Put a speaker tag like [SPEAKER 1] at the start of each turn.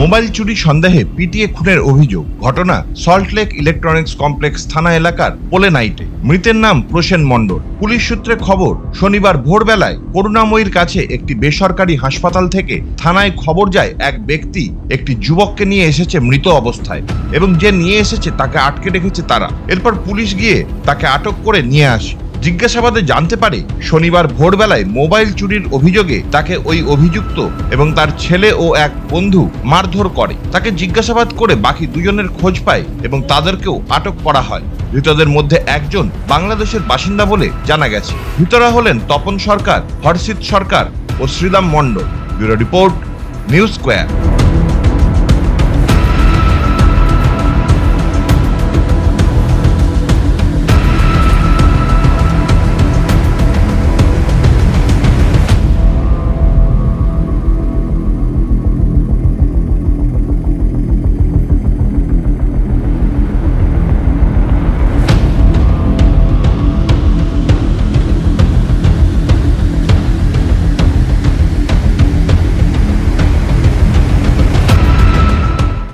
[SPEAKER 1] Mobile চুরি সন্দেহে PTA খুনের অভিযোগ। ঘটনা সল্টলেক ইলেকট্রনিক্স কমপ্লেক্স থানা এলাকার পোলে নাইটে। মৃতের নাম প্রসেন মণ্ডল। পুলিশ সূত্রে খবর, শনিবার ভোরবেলায় করুণাময়ীর কাছে একটি বেসরকারি হাসপাতাল থেকে থানায় খবর যায় এক ব্যক্তি একটি যুবককে নিয়ে এসেছে মৃত অবস্থায় এবং যে নিয়ে এসেছে তাকে আটকে রেখেছে তারা। এরপর পুলিশ গিয়ে তাকে আটক করে নিয়ে আসে। জিজ্ঞাসাবাদে জানতে পারে, শনিবার ভোরবেলায় মোবাইল চুরির অভিযোগে তাকে ওই অভিযুক্ত এবং তার ছেলে ও এক বন্ধু মারধর করে। তাকে জিজ্ঞাসাবাদ করে বাকি দুজনের খোঁজ পায় এবং তাদেরকেও আটক করা হয়। ধৃতদের মধ্যে একজন বাংলাদেশের বাসিন্দা বলে জানা গেছে। ধৃতরা হলেন তপন সরকার হর্ষিত সরকার ও Shriram Mondal. Bureau report, news square.